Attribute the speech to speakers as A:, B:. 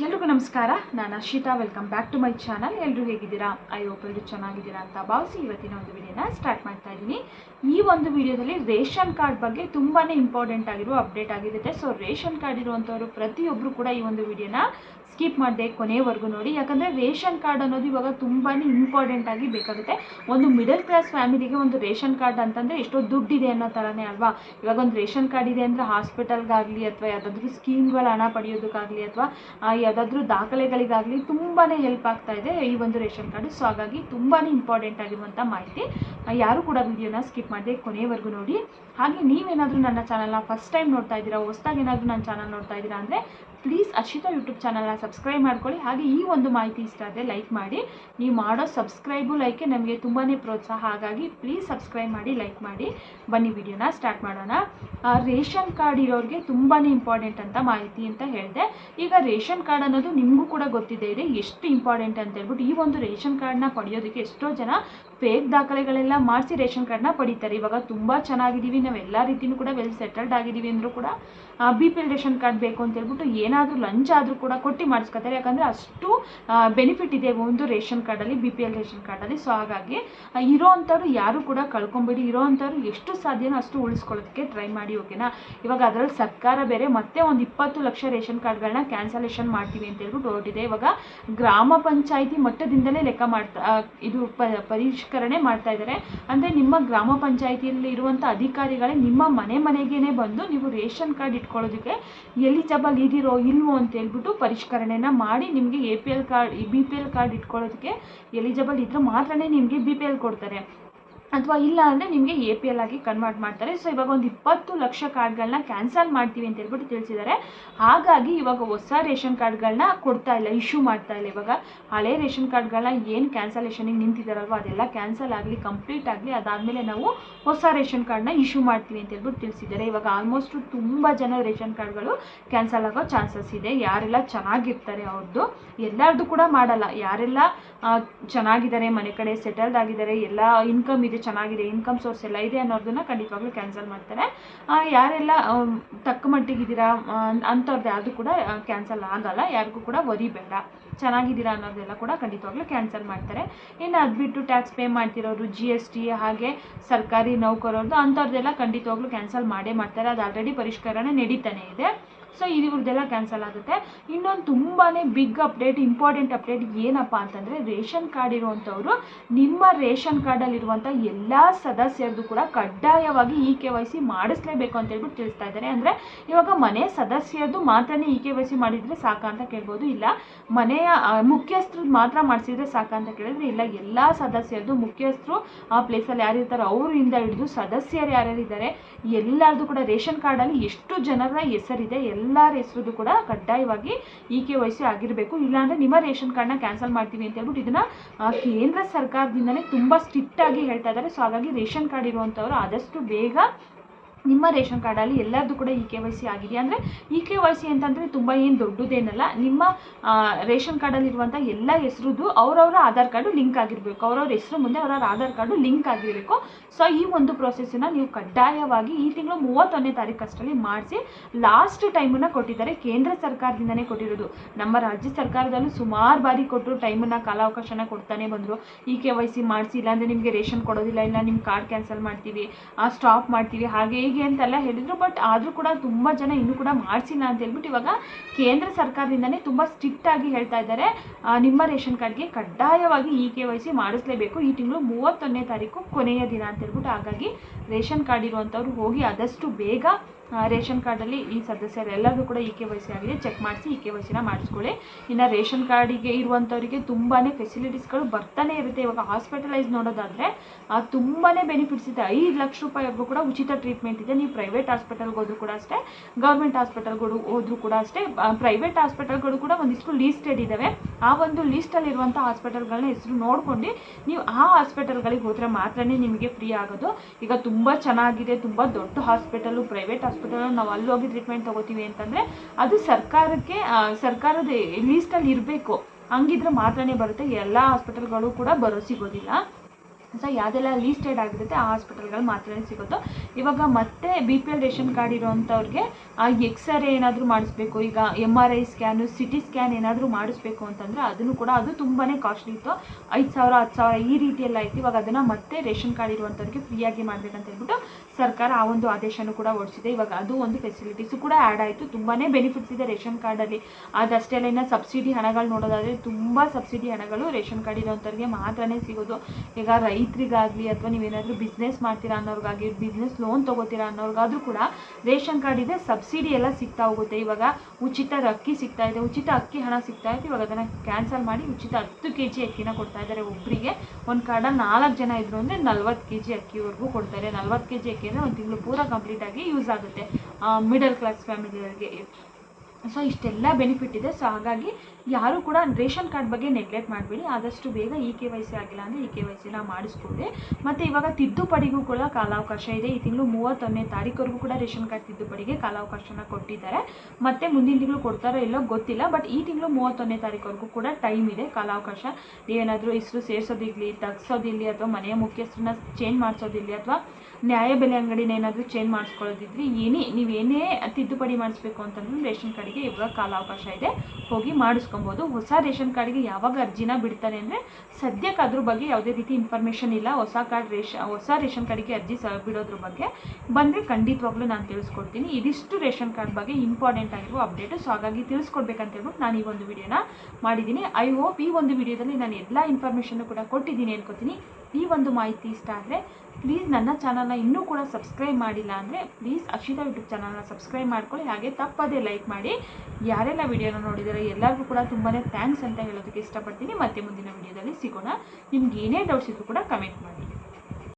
A: ಎಲ್ರಿಗೂ ನಮಸ್ಕಾರ. ನಾನು Arshita. Welcome back to my channel ಎಲ್ಲರೂ ಹೇಗಿದ್ದೀರಾ? ಐ ಹೋಪ್ ಎಲ್ಲರೂ ಚೆನ್ನಾಗಿದ್ದೀರಾ ಅಂತ ಭಾವಿಸಿ ಇವತ್ತಿನ ಒಂದು ವಿಡಿಯೋನ ಸ್ಟಾರ್ಟ್ ಮಾಡ್ತಾ ಇದ್ದೀನಿ. ಈ ಒಂದು ವಿಡಿಯೋದಲ್ಲಿ ರೇಷನ್ ಕಾರ್ಡ್ ಬಗ್ಗೆ ತುಂಬಾ ಇಂಪಾರ್ಟೆಂಟ್ ಆಗಿರೋ ಅಪ್ಡೇಟ್ ಆಗಿರುತ್ತೆ ಸೊ ರೇಷನ್ ಕಾರ್ಡ್ ಇರುವಂಥವ್ರು ಪ್ರತಿಯೊಬ್ಬರು ಕೂಡ ಈ ಒಂದು ವಿಡಿಯೋನ ಸ್ಕಿಪ್ ಮಾಡದೆ ಕೊನೆವರೆಗೂ ನೋಡಿ. ಯಾಕಂದರೆ ರೇಷನ್ ಕಾರ್ಡ್ ಅನ್ನೋದು ಇವಾಗ ತುಂಬಾ ಇಂಪಾರ್ಟೆಂಟ್ ಆಗಿ ಬೇಕಾಗುತ್ತೆ. ಒಂದು ಮಿಡಲ್ ಕ್ಲಾಸ್ ಫ್ಯಾಮಿಲಿಗೆ ಒಂದು ರೇಷನ್ ಕಾರ್ಡ್ ಅಂತಂದರೆ ಎಷ್ಟೋ ದುಡ್ಡಿದೆ ಅನ್ನೋ ಥರನೇ ಅಲ್ವಾ? ಇವಾಗ ಒಂದು ರೇಷನ್ ಕಾರ್ಡ್ ಇದೆ ಅಂದರೆ ಹಾಸ್ಪಿಟಲ್ಗಾಗಲಿ ಅಥವಾ ಯಾವುದಾದ್ರೂ ಸ್ಕೀಮ್ಗಳ ಹಣ ಪಡೆಯೋದಕ್ಕಾಗಲಿ ಅಥವಾ ಯಾವುದಾದ್ರೂ ದಾಖಲೆಗಳಿಗಾಗಲಿ ತುಂಬಾ ಹೆಲ್ಪ್ ಆಗ್ತಾ ಇದೆ. ಈ ಒಂದು ರೇಷನ್ ಕಾರ್ಡು. ಸೊ ಹಾಗಾಗಿ ತುಂಬಾ ಇಂಪಾರ್ಟೆಂಟ್ ಆಗಿರುವಂಥ ಮಾಹಿತಿ. ಯಾರು ಕೂಡ ವಿಡಿಯೋನ ಸ್ಕಿಪ್ ಮಾಡದೆ ಕೊನೆಯವರೆಗೂ ನೋಡಿ. ಹಾಗೆ ನೀವೇನಾದರೂ ನನ್ನ ಚಾನಲ್ನ ಫಸ್ಟ್ ಟೈಮ್ ನೋಡ್ತಾ ಇದ್ದೀರಾ, ಹೊಸ್ದಾಗಿ ಏನಾದರೂ ನನ್ನ ಚಾನಲ್ ನೋಡ್ತಾ ಇದ್ದೀರಾ ಅಂದರೆ ಪ್ಲೀಸ್ ಅರ್ಷಿತಾ ಯೂಟ್ಯೂಬ್ ಚಾನಲ್ನ ಸಬ್ಸ್ಕ್ರೈಬ್ ಮಾಡ್ಕೊಳ್ಳಿ. ಹಾಗೆ ಈ ಒಂದು ಮಾಹಿತಿ ಇಷ್ಟ ಆದರೆ ಲೈಕ್ ಮಾಡಿ. ನೀವು ಮಾಡೋ ಸಬ್ಸ್ಕ್ರೈಬು ಲೈಕೆ ನಮಗೆ ತುಂಬಾ ಪ್ರೋತ್ಸಾಹ. ಹಾಗಾಗಿ ಪ್ಲೀಸ್ ಸಬ್ಸ್ಕ್ರೈಬ್ ಮಾಡಿ ಲೈಕ್ ಮಾಡಿ. ಬನ್ನಿ ವಿಡಿಯೋನ ಸ್ಟಾರ್ಟ್ ಮಾಡೋಣ. ರೇಷನ್ ಕಾರ್ಡ್ ಇರೋರಿಗೆ ತುಂಬಾ ಇಂಪಾರ್ಟೆಂಟ್ ಅಂತ ಮಾಹಿತಿ ಅಂತ ಹೇಳಿದೆ. ಈಗ ರೇಷನ್ ಕಾರ್ಡ್ ಅನ್ನೋದು ನಿಮಗೂ ಕೂಡ ಗೊತ್ತಿದೆ ಇದೆ ಎಷ್ಟು ಇಂಪಾರ್ಟೆಂಟ್ ಅಂತ ಹೇಳ್ಬಿಟ್ಟು ಈ ಒಂದು ರೇಷನ್ ಕಾರ್ಡ್ನ ಪಡೆಯೋದಕ್ಕೆ ಎಷ್ಟೋ ಜನ ಫೇಕ್ ದಾಖಲೆಗಳೆಲ್ಲ ಮಾಡಿಸಿ ರೇಷನ್ ಕಾರ್ಡ್ನ ಪಡೀತಾರೆ. ಇವಾಗ ತುಂಬ ಚೆನ್ನಾಗಿದ್ದೀವಿ. ನಾವು ಎಲ್ಲ ರೀತಿಯೂ ಕೂಡ ವೆಲ್ ಸೆಟಲ್ಡ್ ಆಗಿದ್ದೀವಿ ಅಂದರೂ ಕೂಡ B P L ration card ಬೇಕು ಅಂತ ಹೇಳ್ಬಿಟ್ಟು ಏನಾದರೂ ಲಂಚ್ ಆದರೂ ಕೂಡ ಕೊಟ್ಟು ಮಾಡಿಸ್ಕೊತಾರೆ. ಯಾಕಂದರೆ ಅಷ್ಟು ಬೆನಿಫಿಟ್ ಇದೆ ಒಂದು ರೇಷನ್ ಕಾರ್ಡಲ್ಲಿ ಬಿ ಪಿ ಎಲ್ ರೇಷನ್ ಕಾರ್ಡಲ್ಲಿ. ಸೊ ಹಾಗಾಗಿ ಇರೋ ಇರೋವಂಥವ್ರು ಯಾರು ಕೂಡ ಕಳ್ಕೊಂಬಿಡಿ. ಇರೋವಂಥವ್ರು ಎಷ್ಟು ಸಾಧ್ಯನೋ ಅಷ್ಟು ಉಳಿಸ್ಕೊಳ್ಳೋದಕ್ಕೆ ಟ್ರೈ ಮಾಡಿ ಓಕೆನಾ ಇವಾಗ ಅದರಲ್ಲಿ ಸರ್ಕಾರ ಬೇರೆ ಮತ್ತೆ ಒಂದು ಇಪ್ಪತ್ತು ಲಕ್ಷ ರೇಷನ್ ಕಾರ್ಡ್ಗಳನ್ನ ಕ್ಯಾನ್ಸಲೇಷನ್ ಮಾಡ್ತೀವಿ ಅಂತ ಹೇಳ್ಬಿಟ್ಟು ಹೊರಟಿದೆ. ಇವಾಗ ಗ್ರಾಮ ಪಂಚಾಯಿತಿ ಮಟ್ಟದಿಂದಲೇ ಲೆಕ್ಕ ಮಾಡ್ತಾ ಇದು ಪರಿಷ್ಕರಣೆ ಮಾಡ್ತಾ ಇದ್ದಾರೆ ಅಂದರೆ ನಿಮ್ಮ ಗ್ರಾಮ ಪಂಚಾಯಿತಿಯಲ್ಲಿ ಇರುವಂಥ ಅಧಿಕಾರಿಗಳೇ ನಿಮ್ಮ ಮನೆ ಮನೆಗೇನೆ ಬಂದು ನೀವು ರೇಷನ್ ಕಾರ್ಡ್ ಇಟ್ಕೊಳ್ಳೋದಕ್ಕೆ ಎಲಿಜಿಬಲ್ ಇದಿರೋ ಇಲ್ವೋ ಅಂತ ಹೇಳ್ಬಿಟ್ಟು ಪರಿಷ್ಕರಣೆನ ಮಾಡಿ ನಿಮಗೆ A P L card B P L card ಇಟ್ಕೊಳ್ಳೋದಕ್ಕೆ eligible ಇದ್ದರೆ ಮಾತ್ರನೇ ನಿಮಗೆ ಬಿ ಪಿ ಎಲ್ ಕೊಡ್ತಾರೆ. ಅಥವಾ ಇಲ್ಲ ಅಂದರೆ ನಿಮಗೆ ಎ ಪಿ ಎಲ್ ಆಗಿ ಕನ್ವರ್ಟ್ ಮಾಡ್ತಾರೆ. ಸೊ ಇವಾಗ ಒಂದು ಇಪ್ಪತ್ತು ಲಕ್ಷ ಕಾರ್ಡ್ಗಳನ್ನ ಕ್ಯಾನ್ಸಲ್ ಮಾಡ್ತೀವಿ ಅಂತ ಹೇಳ್ಬಿಟ್ಟು ತಿಳಿಸಿದ್ದಾರೆ ಹಾಗಾಗಿ ಇವಾಗ ಹೊಸ ರೇಷನ್ ಕಾರ್ಡ್ಗಳನ್ನ ಕೊಡ್ತಾ ಇಲ್ಲ ಇಶ್ಯೂ ಮಾಡ್ತಾ ಇಲ್ಲ ಇವಾಗ. ಹಳೆ ರೇಷನ್ ಕಾರ್ಡ್ಗಳನ್ನ ಏನು ಕ್ಯಾನ್ಸಲೇಷನಿಗೆ ನಿಂತಿದ್ದಾರಲ್ವ ಅದೆಲ್ಲ ಕ್ಯಾನ್ಸಲ್ ಆಗಲಿ ಕಂಪ್ಲೀಟ್ ಆಗಲಿ, ಅದಾದಮೇಲೆ ನಾವು ಹೊಸ ರೇಷನ್ ಕಾರ್ಡ್ನ ಇಶ್ಯೂ ಮಾಡ್ತೀವಿ ಅಂತ ಹೇಳ್ಬಿಟ್ಟು ತಿಳಿಸಿದ್ದಾರೆ ಇವಾಗ ಆಲ್ಮೋಸ್ಟ್ ತುಂಬ ಜನ ರೇಷನ್ ಕಾರ್ಡ್ಗಳು ಕ್ಯಾನ್ಸಲ್ ಆಗೋ ಚಾನ್ಸಸ್ ಇದೆ. ಯಾರೆಲ್ಲ ಚೆನ್ನಾಗಿರ್ತಾರೆ ಅವ್ರದ್ದು ಎಲ್ಲರದ್ದು ಕೂಡ ಮಾಡಲ್ಲ. ಯಾರೆಲ್ಲ ಚೆನ್ನಾಗಿದ್ದಾರೆ, ಮನೆ ಕಡೆ ಸೆಟಲ್ಡ್ ಆಗಿದ್ದಾರೆ, ಎಲ್ಲ ಇನ್ಕಮ್ ಇದೆ ಚೆನ್ನಾಗಿದೆ ಇನ್ಕಮ್ ಸೋರ್ಸ್ ಎಲ್ಲ ಇದೆ ಅನ್ನೋದನ್ನ ಖಂಡಿತವಾಗ್ಲೂ ಕ್ಯಾನ್ಸಲ್ ಮಾಡ್ತಾರೆ. ಯಾರೆಲ್ಲ ತಕ್ಕ ಮಟ್ಟಿಗಿದ್ದೀರಾ ಅಂಥವ್ರದ್ದು ಯಾವುದು ಕೂಡ ಕ್ಯಾನ್ಸಲ್ ಆಗಲ್ಲ, ಯಾರಿಗೂ ಕೂಡ ವರಿ ಬೇಡ. ಚೆನ್ನಾಗಿದ್ದೀರಾ ಅನ್ನೋದೆಲ್ಲ ಕೂಡ ಖಂಡಿತವಾಗ್ಲೂ ಕ್ಯಾನ್ಸಲ್ ಮಾಡ್ತಾರೆ. ಇನ್ನು ಅದು ಬಿಟ್ಟು ಟ್ಯಾಕ್ಸ್ ಪೇ ಮಾಡ್ತಿರೋರು ಜಿ ಎಸ್ ಟಿ ಹಾಗೆ ಸರ್ಕಾರಿ ನೌಕರರದ್ದು ಅಂಥವ್ರದ್ದೆಲ್ಲ ಖಂಡಿತವಾಗ್ಲೂ ಕ್ಯಾನ್ಸಲ್ ಮಾಡೇ ಮಾಡ್ತಾರೆ. ಅದು ಆಲ್ರೆಡಿ ಪರಿಷ್ಕರಣೆ ನಡೀತಾನೆ ಇದೆ. ಸೊ ಇವ್ರದ್ದೆಲ್ಲ ಕ್ಯಾನ್ಸಲ್ ಆಗುತ್ತೆ. ಇನ್ನೊಂದು ತುಂಬಾ ಬಿಗ್ ಅಪ್ಡೇಟ್ ಇಂಪಾರ್ಟೆಂಟ್ ಅಪ್ಡೇಟ್ ಏನಪ್ಪ ಅಂತಂದರೆ, ರೇಷನ್ ಕಾರ್ಡ್ ಇರುವಂಥವ್ರು, ನಿಮ್ಮ ರೇಷನ್ ಕಾರ್ಡಲ್ಲಿರುವಂಥ ಎಲ್ಲ ಸದಸ್ಯರದ್ದು ಕೂಡ ಕಡ್ಡಾಯವಾಗಿ ಇ ಕೆ ವೈ ಸಿ ಮಾಡಿಸ್ಲೇಬೇಕು ಅಂತ ಹೇಳ್ಬಿಟ್ಟು ತಿಳಿಸ್ತಾ ಇದ್ದಾರೆ. ಅಂದರೆ, ಇವಾಗ ಮನೆ ಸದಸ್ಯರದ್ದು ಮಾತ್ರನೇ ಇ ಕೆ ವೈ ಸಿ ಮಾಡಿದರೆ ಸಾಕಾ ಅಂತ ಕೇಳ್ಬೋದು ಇಲ್ಲ, ಮನೆಯ ಮುಖ್ಯಸ್ಥರು ಮಾತ್ರ ಮಾಡಿಸಿದರೆ ಸಾಕಂತ ಕೇಳಿದ್ರೆ ಇಲ್ಲ, ಎಲ್ಲ ಸದಸ್ಯರದ್ದು ಮುಖ್ಯಸ್ಥರು ಆ ಪ್ಲೇಸಲ್ಲಿ ಯಾರಿರ್ತಾರೆ ಅವರಿಂದ ಹಿಡಿದು ಸದಸ್ಯರು ಯಾರ್ಯಾರಿದ್ದಾರೆ ಎಲ್ಲರದ್ದು ಕೂಡ ರೇಷನ್ ಕಾರ್ಡಲ್ಲಿ ಎಷ್ಟು ಜನರ ಹೆಸರಿದೆ ಎಲ್ಲರ ಹೆಸರು ಕೂಡ ಕಡ್ಡಾಯವಾಗಿ ಇ ಕೆ ವೈ ಸಿ ಆಗಿರಬೇಕು. ಇಲ್ಲಾಂದರೆ ನಿಮ್ಮ ರೇಷನ್ ಕಾರ್ಡ್ನ ಕ್ಯಾನ್ಸಲ್ ಮಾಡ್ತೀವಿ ಅಂತ ಹೇಳ್ಬಿಟ್ಟು ಇದನ್ನ ಕೇಂದ್ರ ಸರ್ಕಾರದಿಂದನೇ ತುಂಬ ಸ್ಟ್ರಿಕ್ಟ್ ಆಗಿ ಹೇಳ್ತಾ ಇದ್ದಾರೆ. ಸೊ, ಹಾಗಾಗಿ ರೇಷನ್ ಕಾರ್ಡ್ ಇರುವಂಥವ್ರು ಆದಷ್ಟು ಬೇಗ ನಿಮ್ಮ ರೇಷನ್ ಕಾರ್ಡಲ್ಲಿ ಎಲ್ಲರದ್ದು ಕೂಡ ಇ ಕೆ ವೈ ಸಿ ಆಗಿದೆ. ಅಂದರೆ ಇ ಕೆ ವೈ ಸಿ ಅಂತಂದರೆ ತುಂಬ ಏನು ದೊಡ್ಡದೇನಲ್ಲ, ನಿಮ್ಮ ರೇಷನ್ ಕಾರ್ಡಲ್ಲಿರುವಂಥ ಎಲ್ಲ ಹೆಸ್ರದ್ದು ಅವರವರ ಆಧಾರ್ ಕಾರ್ಡು ಲಿಂಕ್ ಆಗಿರಬೇಕು. ಅವರವ್ರ ಹೆಸರು ಮುಂದೆ ಅವರವ್ರ ಆಧಾರ್ ಕಾರ್ಡು ಲಿಂಕ್ ಆಗಿರಬೇಕು. ಸೊ, ಈ ಒಂದು ಪ್ರೊಸೆಸನ್ನು ನೀವು ಕಡ್ಡಾಯವಾಗಿ ಈ ತಿಂಗಳು ಮೂವತ್ತೊಂದನೇ ತಾರೀಕು ಅಷ್ಟರಲ್ಲಿ ಮಾಡಿಸಿ ಲಾಸ್ಟ್ ಟೈಮನ್ನು ಕೊಟ್ಟಿದ್ದಾರೆ ಕೇಂದ್ರ ಸರ್ಕಾರದಿಂದನೇ ಕೊಟ್ಟಿರೋದು. ನಮ್ಮ ರಾಜ್ಯ ಸರ್ಕಾರದಲ್ಲೂ ಸುಮಾರು ಬಾರಿ ಕೊಟ್ಟರು ಟೈಮನ್ನು ಕಾಲಾವಕಾಶನ ಕೊಡ್ತಾನೆ ಬಂದರು. ಇ ಕೆ ವೈ ಸಿ ಮಾಡಿಸಿ, ಇಲ್ಲಾಂದರೆ ನಿಮಗೆ ರೇಷನ್ ಕೊಡೋದಿಲ್ಲ, ಇಲ್ಲ ನಿಮ್ಮ ಕಾರ್ಡ್ ಕ್ಯಾನ್ಸಲ್ ಮಾಡ್ತೀವಿ ಸ್ಟಾಪ್ ಮಾಡ್ತೀವಿ. ಹಾಗೆ ಹೀಗೆ ಅಂತೆಲ್ಲ ಹೇಳಿದರು. ಬಟ್ ಆದರೂ ಕೂಡ ತುಂಬ ಜನ ಇನ್ನೂ ಕೂಡ ಮಾಡಿಸಿಲ್ಲ ಅಂತ ಹೇಳ್ಬಿಟ್ಟು ಇವಾಗ ಕೇಂದ್ರ ಸರ್ಕಾರದಿಂದನೇ ತುಂಬ ಸ್ಟ್ರಿಕ್ಟ್ ಆಗಿ ಹೇಳ್ತಾ ಇದ್ದಾರೆ. ನಿಮ್ಮ ರೇಷನ್ ಕಾರ್ಡ್ಗೆ ಕಡ್ಡಾಯವಾಗಿ ಇ ಕೆ ವೈ ಸಿ ಮಾಡಿಸ್ಲೇಬೇಕು. ಈ ತಿಂಗಳು ಮೂವತ್ತೊಂದನೇ ತಾರೀಕು ಕೊನೆಯ ದಿನ ಅಂತ ಹೇಳ್ಬಿಟ್ಟು ಹಾಗಾಗಿ ರೇಷನ್ ಕಾರ್ಡ್ ಇರುವಂಥವ್ರು ಹೋಗಿ ಆದಷ್ಟು ಬೇಗ ರೇಷನ್ ಕಾರ್ಡಲ್ಲಿ ಈ ಸದಸ್ಯರೆಲ್ಲರಿಗೂ ಕೂಡ ಇ ಕೆ ವೈ ಸಿ ಆಗಿದೆ. ಚೆಕ್ ಮಾಡಿಸಿ ಇ ಕೆ ವೈ ಸಿನ ಮಾಡಿಸ್ಕೊಳ್ಳಿ. ಇನ್ನು ರೇಷನ್ ಕಾರ್ಡಿಗೆ ಇರುವಂಥವರಿಗೆ ತುಂಬಾ ಫೆಸಿಲಿಟೀಸ್ಗಳು ಬರ್ತಾನೆ ಇರುತ್ತೆ. ಇವಾಗ ಹಾಸ್ಪಿಟಲೈಸ್ ನೋಡೋದಾದರೆ ತುಂಬಾ ಬೆನಿಫಿಟ್ಸ್ ಇದೆ. ಐದು ಲಕ್ಷ ರೂಪಾಯಿವರೆಗೂ ಕೂಡ ಉಚಿತ ಟ್ರೀಟ್ಮೆಂಟ್ ಇದೆ. ನೀವು ಪ್ರೈವೇಟ್ ಹಾಸ್ಪಿಟಲ್ಗೆ ಹೋದ್ರು ಕೂಡ ಅಷ್ಟೇ ಗೌರ್ಮೆಂಟ್ ಹಾಸ್ಪಿಟಲ್ಗಳು ಹೋದ್ರು ಕೂಡ ಅಷ್ಟೇ ಪ್ರೈವೇಟ್ ಹಾಸ್ಪಿಟಲ್ಗಳು ಕೂಡ ಒಂದಿಷ್ಟು ಲೀಸ್ಟೆಡ್ ಇದ್ದಾವೆ ಆ ಒಂದು ಲೀಸ್ಟಲ್ಲಿರುವಂಥ ಹಾಸ್ಪಿಟಲ್ಗಳನ್ನ ಹೆಸರು ನೋಡ್ಕೊಂಡು ನೀವು ಆ ಹಾಸ್ಪಿಟಲ್ಗಳಿಗೆ ಹೋದರೆ ಮಾತ್ರನೇ ನಿಮಗೆ ಫ್ರೀ ಆಗೋದು. ಈಗ ತುಂಬ ಚೆನ್ನಾಗಿದೆ, ತುಂಬ ದೊಡ್ಡ ಹಾಸ್ಪಿಟಲು ಪ್ರೈವೇಟ್ ಹಾಸ್ಪಿಟಲು ನಾವು ಅಲ್ಲಿ ಹೋಗಿ ಟ್ರೀಟ್ಮೆಂಟ್ ತೊಗೋತೀವಿ ಅಂತಂದರೆ ಅದು ಸರ್ಕಾರಕ್ಕೆ ಸರ್ಕಾರದ ಲೀಸ್ಟಲ್ಲಿ ಇರಬೇಕು. ಹಂಗಿದ್ರೆ ಮಾತ್ರನೇ ಬರುತ್ತೆ. ಎಲ್ಲ ಹಾಸ್ಪಿಟಲ್ಗಳು ಕೂಡ ಬರೋ ಸಿಗೋದಿಲ್ಲ. ಸೊ ಯಾವುದೆಲ್ಲ ಲೀಸ್ಟೆಡ್ ಆಗಿರುತ್ತೆ, ಆ ಹಾಸ್ಪಿಟಲ್ಗಳು ಮಾತ್ರನೇ ಸಿಗುತ್ತೋ. ಇವಾಗ ಮತ್ತೆ B P L ration card ಇರೋವಂಥವ್ರಿಗೆ, ಆ ಎಕ್ಸ್ರೇ ಏನಾದರೂ ಮಾಡಿಸ್ಬೇಕು. ಈಗ M R I scan C T scan ಏನಾದರೂ ಮಾಡಿಸ್ಬೇಕು ಅಂತಂದರೆ ಅದನ್ನು ಕೂಡ ಅದು ತುಂಬಾ ಕಾಸ್ಟ್ಲಿ ಇತ್ತು. ಐದು ಸಾವಿರ, ಹತ್ತು ಸಾವಿರ ಈ ರೀತಿಯೆಲ್ಲ ಇತ್ತು ಇವಾಗ ಅದನ್ನು ಮತ್ತೆ ರೇಷನ್ ಕಾರ್ಡ್ ಇರುವಂಥವ್ರಿಗೆ ಫ್ರೀಯಾಗಿ ಮಾಡಬೇಕಂತ ಹೇಳ್ಬಿಟ್ಟು ಸರ್ಕಾರ ಆ ಒಂದು ಆದೇಶನೂ ಕೂಡ ಹೊರಡಿಸಿದೆ. ಇವಾಗ ಅದು ಒಂದು ಫೆಸಿಲಿಟೀಸು ಕೂಡ ಆ್ಯಡ್ ಆಯಿತು. ತುಂಬಾ ಬೆನಿಫಿಟ್ಸ್ ಇದೆ ರೇಷನ್ ಕಾರ್ಡಲ್ಲಿ. ಅದಷ್ಟೇ ಅಲ್ಲ ಇನ್ನು ಸಬ್ಸಿಡಿ ಹಣಗಳು ನೋಡೋದಾದರೆ ತುಂಬ ಸಬ್ಸಿಡಿ ಹಣಗಳು ರೇಷನ್ ಕಾರ್ಡ್ ಇರೋಂಥವ್ರಿಗೆ ಮಾತ್ರನೇ ಸಿಗೋದು. ಈಗ ರೈತರಿಗಾಗಲಿ ಅಥವಾ ನೀವೇನಾದರೂ ಬಿಸ್ನೆಸ್ ಮಾಡ್ತೀರಾ ಅನ್ನೋರಿಗಾಗಿ ಬಿಸ್ನೆಸ್ ಲೋನ್ ತೊಗೋತೀರಾ ಅನ್ನೋರಿಗಾದ್ರೂ ಕೂಡ ರೇಷನ್ ಕಾರ್ಡ್ ಇದೆ ಸಬ್ಸಿಡಿ ಎಲ್ಲ ಸಿಗ್ತಾ ಹೋಗುತ್ತೆ. ಇವಾಗ ಉಚಿತ ಅಕ್ಕಿ ಸಿಗ್ತಾ ಇದೆ, ಉಚಿತ ಅಕ್ಕಿ ಹಣ ಸಿಗ್ತಾ ಇದೆ. ಇವಾಗ ಅದನ್ನು ಕ್ಯಾನ್ಸಲ್ ಮಾಡಿ ಉಚಿತ ಹತ್ತು ಕೆ ಜಿ ಅಕ್ಕಿನ ಕೊಡ್ತಾ ಇದ್ದಾರೆ ಒಬ್ಬರಿಗೆ ಒಂದು ಕಾರ್ಡ ನಾಲ್ಕು ಜನ ಇದ್ರು ಅಂದರೆ ನಲ್ವತ್ತು ಕೆ ಜಿ ಅಕ್ಕಿವರೆಗೂ ಕೊಡ್ತಾರೆ. ನಲ್ವತ್ತು ಕೆ ಜಿ ಅಕ್ಕಿ ಅಂದರೆ ಒಂದು ತಿಂಗಳು ಪೂರ ಕಂಪ್ಲೀಟಾಗಿ ಯೂಸ್ ಆಗುತ್ತೆ ಮಿಡಲ್ ಕ್ಲಾಸ್ ಫ್ಯಾಮಿಲಿಯವರಿಗೆ ಸೊ ಇಷ್ಟೆಲ್ಲ ಬೆನಿಫಿಟ್ ಇದೆ. ಸೊ ಹಾಗಾಗಿ ಯಾರು ಕೂಡ ರೇಷನ್ ಕಾರ್ಡ್ ಬಗ್ಗೆ ನೆಗ್ಲೆಕ್ಟ್ ಮಾಡಬೇಡಿ. ಆದಷ್ಟು ಬೇಗ ಇ ಕೆ ವೈ ಸಿ ಆಗಿಲ್ಲ ಅಂದರೆ ಇ ಕೆ ವೈ ಸಿನ ಮಾಡಿಸ್ಕೊಳ್ಳಿ ಮತ್ತು ಇವಾಗ ತಿದ್ದುಪಡಿಗೂ ಕೂಡ ಕಾಲಾವಕಾಶ ಇದೆ. ಈ ತಿಂಗಳು ಮೂವತ್ತೊಂದನೇ ತಾರೀಕುವರೆಗೂ ಕೂಡ ರೇಷನ್ ಕಾರ್ಡ್ ತಿದ್ದುಪಡಿಗೆ ಕಾಲಾವಕಾಶನ ಕೊಟ್ಟಿದ್ದಾರೆ. ಮತ್ತು ಮುಂದಿನ ತಿಂಗಳು ಕೊಡ್ತಾರೋ ಇಲ್ಲೋ ಗೊತ್ತಿಲ್ಲ. ಬಟ್ ಈ ತಿಂಗಳು ಮೂವತ್ತೊಂದನೇ ತಾರೀಕುವರೆಗೂ ಕೂಡ ಟೈಮ್ ಇದೆ. ಕಾಲಾವಕಾಶ ಏನಾದರೂ ಹೆಸರು ಸೇರಿಸೋದಿರಲಿ, ತಗ್ಸೋದಿರಲಿ ಅಥವಾ ಮನೆಯ ಮುಖ್ಯಸ್ಥರನ್ನ ಚೇಂಜ್ ಮಾಡಿಸೋದಿರಲಿ ಅಥವಾ ನ್ಯಾಯಬೆಲೆ ಅಂಗಡಿನ ಏನಾದರೂ ಚೇಂಜ್ ಮಾಡಿಸ್ಕೊಳ್ಳೋದಿದ್ರಿ ಏನೇ ನೀವು ಏನೇ ತಿದ್ದುಪಡಿ ಮಾಡಿಸ್ಬೇಕು ಅಂತಂದ್ರೆ ರೇಷನ್ ಕಾರ್ಡಿಗೆ ಇವಾಗ ಕಾಲಾವಕಾಶ ಇದೆ. ಹೋಗಿ ಮಾಡಿಸ್ಕೊಬೋದು ಹೊಸ ರೇಷನ್ ಕಾರ್ಡ್ಗೆ ಯಾವಾಗ ಅರ್ಜಿನ ಬಿಡ್ತಾರೆ ಅಂದರೆ ಸದ್ಯಕ್ಕೆ ಅದ್ರ ಬಗ್ಗೆ ಯಾವುದೇ ರೀತಿ ಇನ್ಫಾರ್ಮೇಷನ್ ಇಲ್ಲ. ಹೊಸ ಕಾರ್ಡ್ ರೇಷ, ಹೊಸ ರೇಷನ್ ಕಾರ್ಡಿಗೆ ಅರ್ಜಿ ಸ, ಬಿಡೋದ್ರ ಬಗ್ಗೆ ಬಂದರೆ ಖಂಡಿತವಾಗ್ಲೂ ನಾನು ತಿಳಿಸ್ಕೊಡ್ತೀನಿ. ಇದಿಷ್ಟು ರೇಷನ್ ಕಾರ್ಡ್ ಬಗ್ಗೆ ಇಂಪಾರ್ಟೆಂಟ್ ಆಗಿರುವ ಅಪ್ಡೇಟು ಸೊ ಹಾಗಾಗಿ ತಿಳಿಸ್ಕೊಡ್ಬೇಕಂತ ಹೇಳ್ಬಿಟ್ಟು ನಾನು ಈ ಒಂದು ವಿಡಿಯೋನ ಮಾಡಿದ್ದೀನಿ. ಐ ಹೋಪ್ ಈ ಒಂದು ವಿಡಿಯೋದಲ್ಲಿ ನಾನು ಎಲ್ಲ ಇನ್ಫಾರ್ಮೇಷನ್ನು ಕೂಡ ಕೊಟ್ಟಿದ್ದೀನಿ ಅನ್ಕೋತೀನಿ. ಈ ಒಂದು ಮಾಹಿತಿ ಇಷ್ಟ ಆದರೆ ಪ್ಲೀಸ್ ನನ್ನ ಚಾನಲ್ನ ಇನ್ನೂ ಕೂಡ ಸಬ್ಸ್ಕ್ರೈಬ್ ಮಾಡಿಲ್ಲ ಅಂದರೆ ಪ್ಲೀಸ್ ಅಕ್ಷಿತಾ ಯೂಟ್ಯೂಬ್ ಚಾನಲ್ನ ಸಬ್ಸ್ಕ್ರೈಬ್ ಮಾಡ್ಕೊಳ್ಳಿ. ಹಾಗೆ ತಪ್ಪದೇ ಲೈಕ್ ಮಾಡಿ. ಯಾರೆಲ್ಲ ವಿಡಿಯೋನ ನೋಡಿದ್ದಾರೆ ಎಲ್ಲರಿಗೂ ಕೂಡ ತುಂಬಾ ಥ್ಯಾಂಕ್ಸ್ ಅಂತ ಹೇಳೋದಕ್ಕೆ ಇಷ್ಟಪಡ್ತೀನಿ. ಮತ್ತೆ ಮುಂದಿನ ವಿಡಿಯೋದಲ್ಲಿ ಸಿಗೋಣ. ನಿಮ್ಗೆ ಏನೇ ಡೌಟ್ಸ್ ಇದ್ರೂ ಕೂಡ ಕಮೆಂಟ್ ಮಾಡಿ.